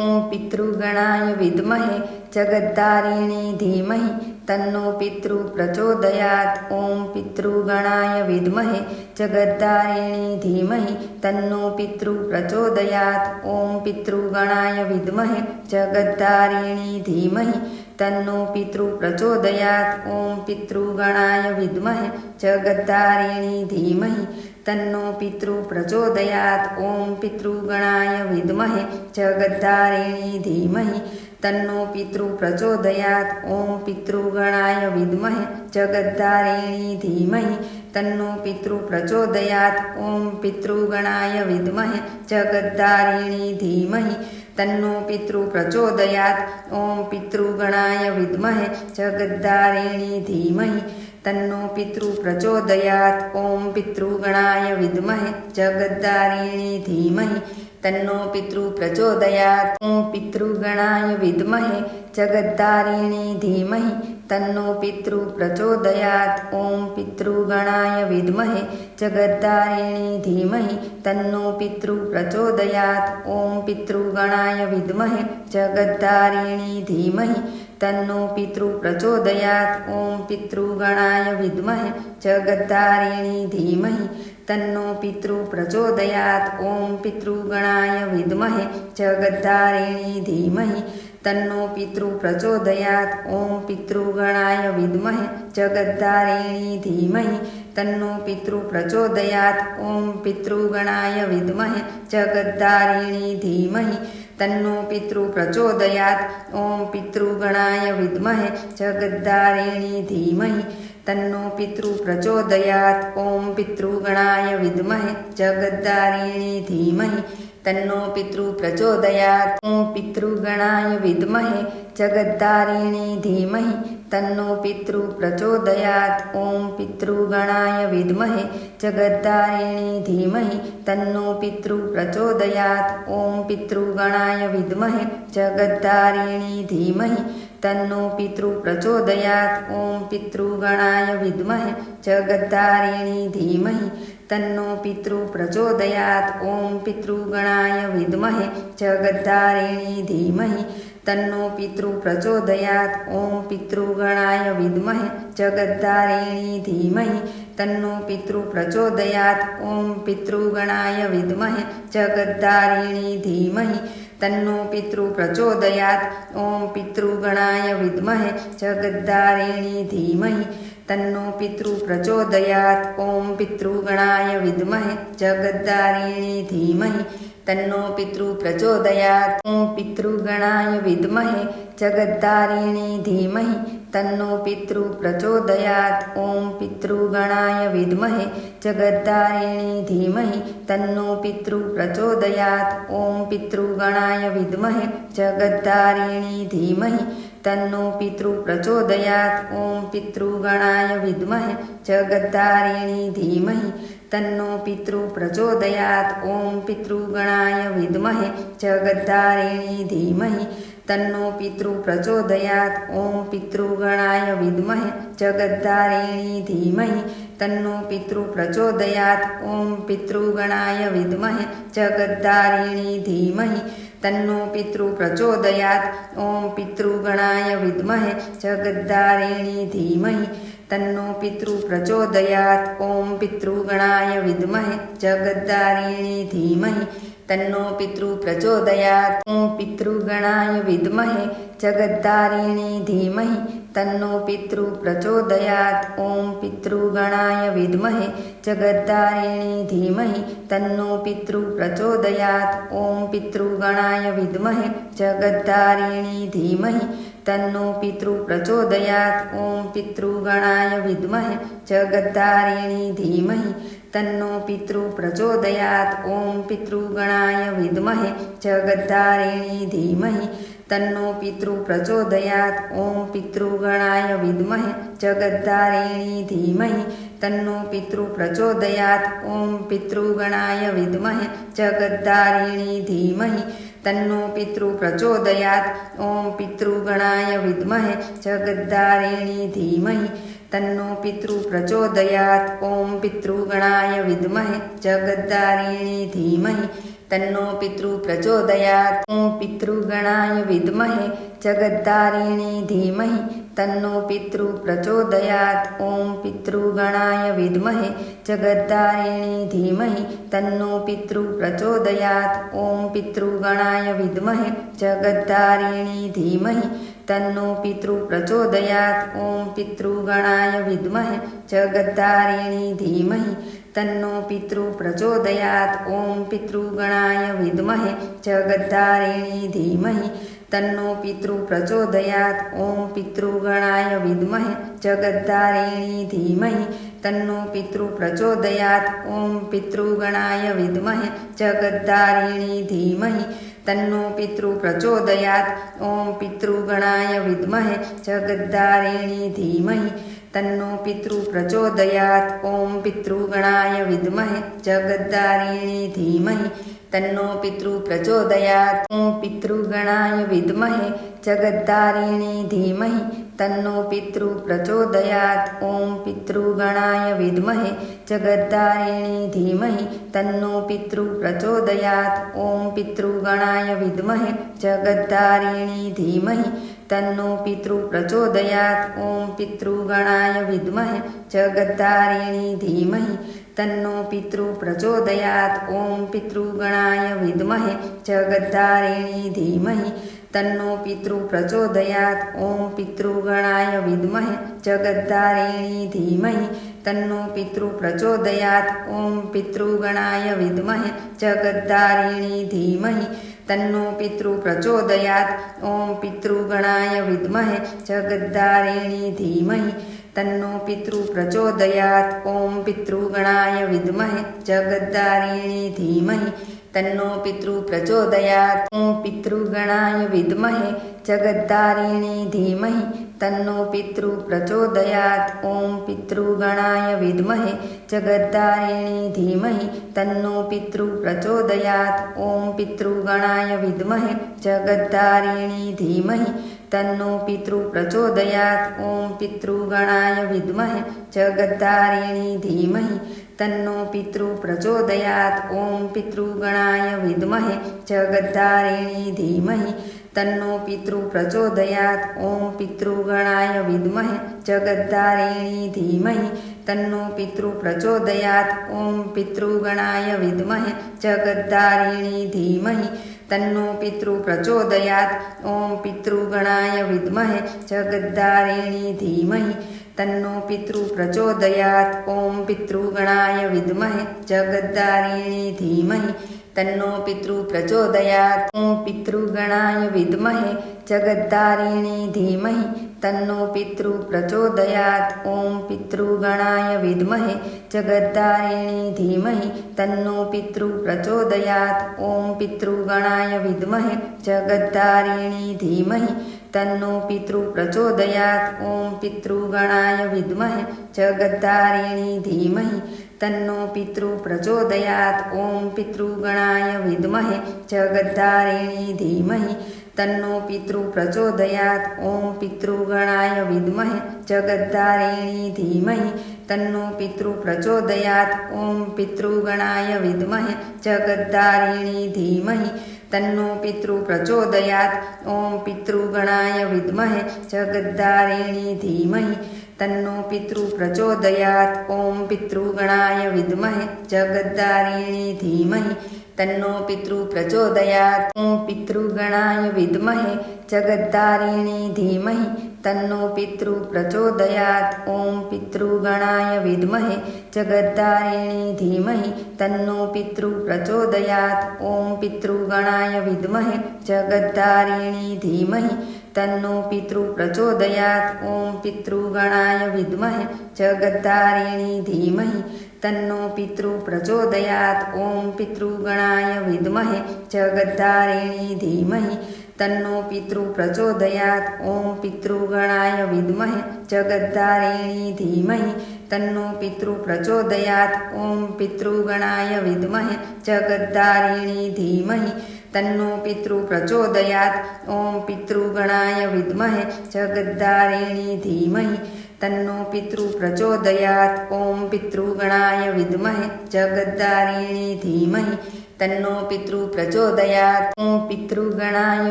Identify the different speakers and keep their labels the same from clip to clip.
Speaker 1: ॐ पितृगणाय विद्महे जगद्धारिणी धीमहि तन्नो पितृ प्रचोदयात्। ॐ पितृगणाय विद्महे जगद्धारिणी धीमहि तन्नो पितृ प्रचोदयात्। ॐ पितृगणाय विद्महे जगद्धारिणी धीमहि तन्नो पितृ प्रचोदयात्। ॐ पितृगणाय विद्महे जगद्धारिणी धीमहि। तन्नो पितृ प्रचोदयात्। ॐ पितृगणाय विद्महे जगद्धारिणी धीमहि। तन्नो पितृ प्रचोदयात्। ॐ पितृगणाय विद्महे जगद्धारिणी धीमहि। तन्नो पितृ प्रचोदयात्। ॐ पितृगणाय विद्महे जगद्धारिणी धीमहि। तन्नो पितृ प्रचोदयात्। ॐ पितृगणाय विद्महे जगद्धारिणी धीमहि। तन्नो पितृ प्रचोदयात्। ॐ पितृगणाय विद्महे जगद्धारिणी धीमहि। तन्नो पितृ प्रचोदयात्। ॐ पितृगणाय विद्महे जगद्धारिणी धीमहि तन्नो पितृ प्रचोदयात्। ॐ पितृगणाय विद्महे जगद्धारिणी धीमहि तन्नो पितृ प्रचोदयात्। ॐ पितृगणाय विद्महे जगद्धारिणी धीमहि तन्नो पितृ प्रचोदयात्। ॐ पितृगणाय विद्महे जगद्धारिणी धीमहि तन्नो पितृ प्रचोदयात्। ॐ पितृगणाय विद्महे जगद्धारिणी धीमहि। तन्नो पितृ प्रचोदयात्। ॐ पितृगणाय विद्महे जगद्धारिणी धीमहि। तन्नो पितृ प्रचोदयात्। ॐ पितृगणाय विद्महे जगद्धारिणी धीमहि। तन्नो पितृ प्रचोदयात्। ॐ पितृगणाय विद्महे जगद्धारिणी धीमहि। तन्नो पितृ प्रचोदयात् ॐ पितृगणाय विद्महे जगद्धारिणी धीमहि। तन्नो पितृ प्रचोदयात् ॐ पितृगणाय विद्महे जगद्धारिणी धीमहि। तन्नो पितृ प्रचोदयात् ॐ पितृगणाय विद्महे जगद्धारिणी धीमहि। तन्नो पितृ प्रचोदयात् ॐ पितृगणाय विद्महे जगद्धारिणी धीमहि तन्नो पितृ प्रचोदयात् ॐ पितृगणाय विद्महे जगद्धारिणी धीमहि। तन्नो पितृ प्रचोदयात् ॐ पितृगणाय विद्महे जगद्धारिणी धीमहि। तन्नो पितृ प्रचोदयात् ॐ पितृगणाय विद्महे जगद्धारिणी धीमहि। तन्नो पितृ प्रचोदयात् ॐ पितृगणाय विद्महे जगद्धारिणी धीमहि। तन्नो पितृ प्रचोदयात्। ॐ पितृगणाय विद्महे जगद्धारिणी धीमहि। तन्नो पितृ प्रचोदयात्। ॐ पितृगणाय विद्महे जगद्धारिणी धीमहि। तन्नो पितृ प्रचोदयात्। ॐ पितृगणाय विद्महे जगद्धारिणी धीमहि तन्नो पितृ प्रचोदयात्। ॐ पितृगणाय विद्महे जगद्धारिणी धीमहि तन्नो पितृ प्रचोदयात्। ॐ पितृगणाय विद्महे जगद्धारिणी धीमहि तन्नो पितृ प्रचोदयात्। ॐ पितृगणाय विद्महे जगद्धारिणी धीमहि तन्नो पितृ प्रचोदयात्। ॐ पितृगणाय विद्महे जगद्धारिणी धीमहि तन्नो पितृ प्रचोदयात्। ॐ पितृगणाय विद्महे जगद्धारिणी धीमहि। तन्नो पितृ प्रचोदयात्। ॐ पितृगणाय विद्महे जगद्धारिणी धीमहि। तन्नो पितृ प्रचोदयात्। ॐ पितृगणाय विद्महे जगद्धारिणी धीमहि। तन्नो पितृ प्रचोदयात्। ॐ पितृगणाय विद्महे जगद्धारिणी धीमहि। तन्नो पितृ प्रचोदयात् ॐ पितृगणाय विद्महे जगद्धारिणी धीमहि तन्नो पितृ प्रचोदयात् ॐ पितृगणाय विद्महे जगद्धारिणी धीमहि तन्नो पितृ प्रचोदयात् ॐ पितृगणाय विद्महे जगद्धारिणी धीमहि तन्नो पितृ प्रचोदयात् ॐ पितृगणाय विद्महे जगद्धारिणी धीमहि तन्नो पितृ प्रचोदयात्। ॐ पितृगणाय विद्महे जगद्धारिणी धीमहि। तन्नो पितृ प्रचोदयात्। ॐ पितृगणाय विद्महे जगद्धारिणी धीमहि। तन्नो पितृ प्रचोदयात्। ॐ पितृगणाय विद्महे जगद्धारिणी धीमहि। तन्नो पितृ प्रचोदयात्। ॐ पितृगणाय विद्महे जगद्धारिणी धीमहि। तन्नो पितृ प्रचोदयात् ॐ पितृगणाय विद्महे जगद्धारिणी धीमहि तन्नो पितृप्रचोदयात् ॐ पितृगणाय विद्महे जगद्धारिणी धीमहि तन्नो पितृप्रचोदयात् ॐ पितृगणाय विद्महे जगद्धारिणी धीमहि तन्नो पितृप्रचोदयात् ॐ पितृगणाय विद्महे जगद्धारिणी धीमहि तन्नो पितृप्रचोदयात् ॐ पितृगणाय विद्महे जगद्धारिणी धीमहि। तन्नो पितृप्रचोदयात् ॐ पितृगणाय विद्महे जगद्धारिणी धीमहि। तन्नो पितृप्रचोदयात् ॐ पितृगणाय विद्महे जगद्धारिणी धीमहि। तन्नो पितृप्रचोदयात् ॐ पितृगणाय विद्महे जगद्धारिणी धीमहि। तन्नो पितृप्रचोदयात् ॐ पितृगणाय विद्महे जगद्धारिणी धीमहि। तन्नो पितृप्रचोदयात् ॐ पितृगणाय विद्महे जगद्धारिणी धीमहि। तन्नो पितृप्रचोदयात् ॐ पितृगणाय विद्महे जगद्धारिणी धीमहि तन्नो पितृप्रचोदयात् ॐ पितृगणाय विद्महे जगद्धारिणी धीमहि तन्नो पितृप्रचोदयात् ॐ पितृगणाय विद्महे जगद्धारिणी धीमहि तन्नो पितृप्रचोदयात् ॐ पितृगणाय विद्महे जगद्धारिणी धीमहि तन्नो पितृप्रचोदयात् ॐ पितृगणाय विद्महे जगद्धारिणी धीमहि तन्नो पितृप्रचोदयात् ॐ पितृगणाय विद्महे, जगद्धारिणी धीमहि। तन्नो पितृप्रचोदयात् ॐ पितृगणाय विद्महे, जगद्धारिणी धीमहि। तन्नो पितृप्रचोदयात् ॐ पितृगणाय विद्महे, जगद्धारिणी धीमहि। तन्नो पितृप्रचोदयात् ॐ पितृगणाय विद्महे, जगद्धारिणी धीमहि। तन्नो पितृप्रचोदयात् ॐ पितृगणाय विद्महे जगद्धारिणी धीमहि तन्नो पितृप्रचोदयात् ॐ पितृगणाय विद्महे जगद्धारिणी धीमहि तन्नो पितृप्रचोदयात् ॐ पितृगणाय विद्महे जगद्धारिणी धीमहि तन्नो पितृप्रचोदयात् ॐ पितृगणाय विद्महे जगद्धारिणी धीमहि तन्नो पितृप्रचोदयात् ॐ पितृगणाय विद्महे जगद्धारिणी धीमहि। तन्नो पितृप्रचोदयात् ॐ पितृगणाय विद्महे जगद्धारिणी धीमहि। तन्नो पितृप्रचोदयात् ॐ पितृगणाय विद्महे जगद्धारिणी धीमहि। तन्नो पितृप्रचोदयात् ॐ पितृगणाय विद्महे जगद्धारिणी धीमहि। तन्नो पितृप्रचोदयात् ॐ पितृगणाय विद्महे जगद्धारिणी धीमहि। तन्नो पितृप्रचोदयात् ॐ पितृगणाय विद्महे जगद्धारिणी धीमहि। तन्नो पितृप्रचोदयात् ॐ पितृगणाय विद्महे जगद्धारिणी धीमहि। तन्नो पितृप्रचोदयात् ॐ पितृगणाय विद्महे जगद्धारिणी धीमहि तन्नो पितृप्रचोदयात् ॐ पितृगणाय विद्महे जगद्धारिणी धीमहि। तन्नो पितृप्रचोदयात् ॐ पितृगणाय विद्महे जगद्धारिणी धीमहि। तन्नो पितृप्रचोदयात् ॐ पितृगणाय विद्महे जगद्धारिणी धीमहि। तन्नो पितृप्रचोदयात् ॐ पितृगणाय विद्महे जगद्धारिणी धीमहि। तन्नो पितृप्रचोदयात् ॐ पितृगणाय विद्महे जगद्धारिणी धीमहि। तन्नो पितृप्रचोदयात् ॐ पितृगणाय विद्महे जगद्धारिणी धीमहि। तन्नो पितृप्रचोदयात् ॐ पितृगणाय विद्महे जगद्धारिणी धीमहि तन्नो पितृप्रचोदयात् ॐ पितृगणाय विद्महे जगद्धारिणी धीमहि तन्नो पितृप्रचोदयात् ॐ पितृगणाय विद्महे जगद्धारिणी धीमहि तन्नो पितृप्रचोदयात् ॐ पितृगणाय विद्महे जगद्धारिणी धीमहि तन्नो पितृप्रचोदयात् ॐ पितृगणाय विद्महे जगद्धारिणी धीमहि तन्नो पितृप्रचोदयात् ॐ पितृगणाय विद्महे जगद्धारिणी धीमहि तन्नो पितृप्रचोदयात् ॐ पितृगणाय विद्महे जगद्धारिणी धीमहि तन्नो पितृप्रचोदयात् ॐ पितृगणाय विद्महे जगद्धारिणी धीमहि तन्नो पितृप्रचोदयात् ॐ पितृगणाय विद्महे जगद्धारिणी धीमहि तन्नो पितृ प्रचोदयात्। ॐ पितृगणाय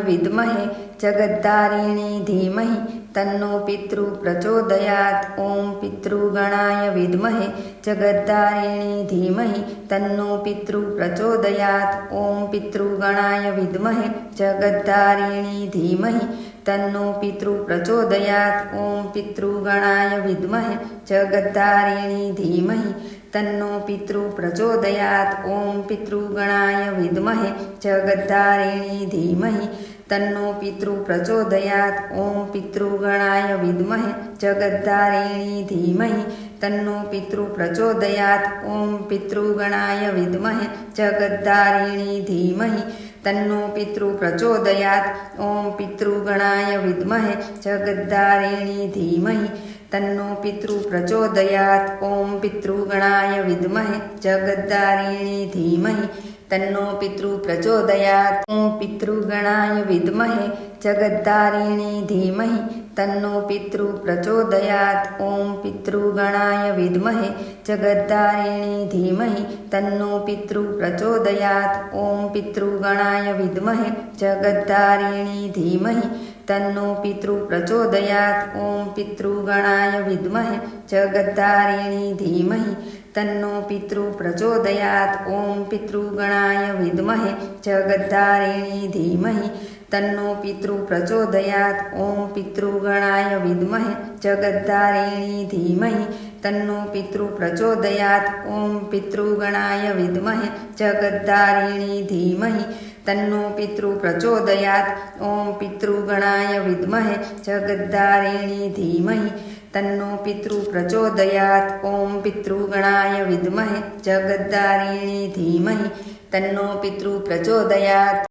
Speaker 1: विद्महे जगद्धारिणी धीमहि तन्नो पितृ प्रचोदयात्। ॐ पितृगणाय विद्महे जगद्धारिणी धीमहि तन्नो पितृ प्रचोदयात्। ॐ पितृगणाय विद्महे जगद्धारिणी धीमहि तन्नो पितृ प्रचोदयात्। ॐ पितृगणाय विद्महे जगद्धारिणी धीमहि तन्नो पितृ प्रचोदयात्। ॐ पितृगणाय विद्महे जगद्धारिणी धीमहि। तन्नो पितृ प्रचोदयात्। ॐ पितृगणाय विद्महे जगद्धारिणी धीमहि। तन्नो पितृ प्रचोदयात्। ॐ पितृगणाय विद्महे जगद्धारिणी धीमहि। तन्नो पितृ प्रचोदयात्। ॐ पितृगणाय विद्महे जगद्धारिणी धीमहि। तन्नो पितृ प्रचोदयात् ॐ पितृगणाय विद्महे जगद्धारिणी धीमहि। तन्नो पितृ प्रचोदयात् ॐ पितृगणाय विद्महे जगद्धारिणी धीमहि। तन्नो पितृ प्रचोदयात् ॐ पितृगणाय विद्महे जगद्धारिणी धीमहि। तन्नो पितृ प्रचोदयात् ॐ पितृगणाय विद्महे जगद्धारिणी धीमहि तन्नो पितृ प्रचोदयात्। ॐ पितृगणाय विद्महे जगद्धारिणी धीमहि। तन्नो पितृ प्रचोदयात्। ॐ पितृगणाय विद्महे जगद्धारिणी धीमहि। तन्नो पितृ प्रचोदयात्। ॐ पितृगणाय विद्महे जगद्धारिणी धीमहि। तन्नो पितृ प्रचोदयात्। ॐ पितृगणाय विद्महे जगद्धारिणी धीमहि। तन्नो पितृ प्रचोदयात्। ॐ पितृगणाय विद्महे जगद्दारिणी धीमहि। तन्नो पितृ प्रचोदयात्। ॐ पितृगणाय विद्महे जगद्दारिणी धीमहि। तन्नो पितृ प्रचोदयात्।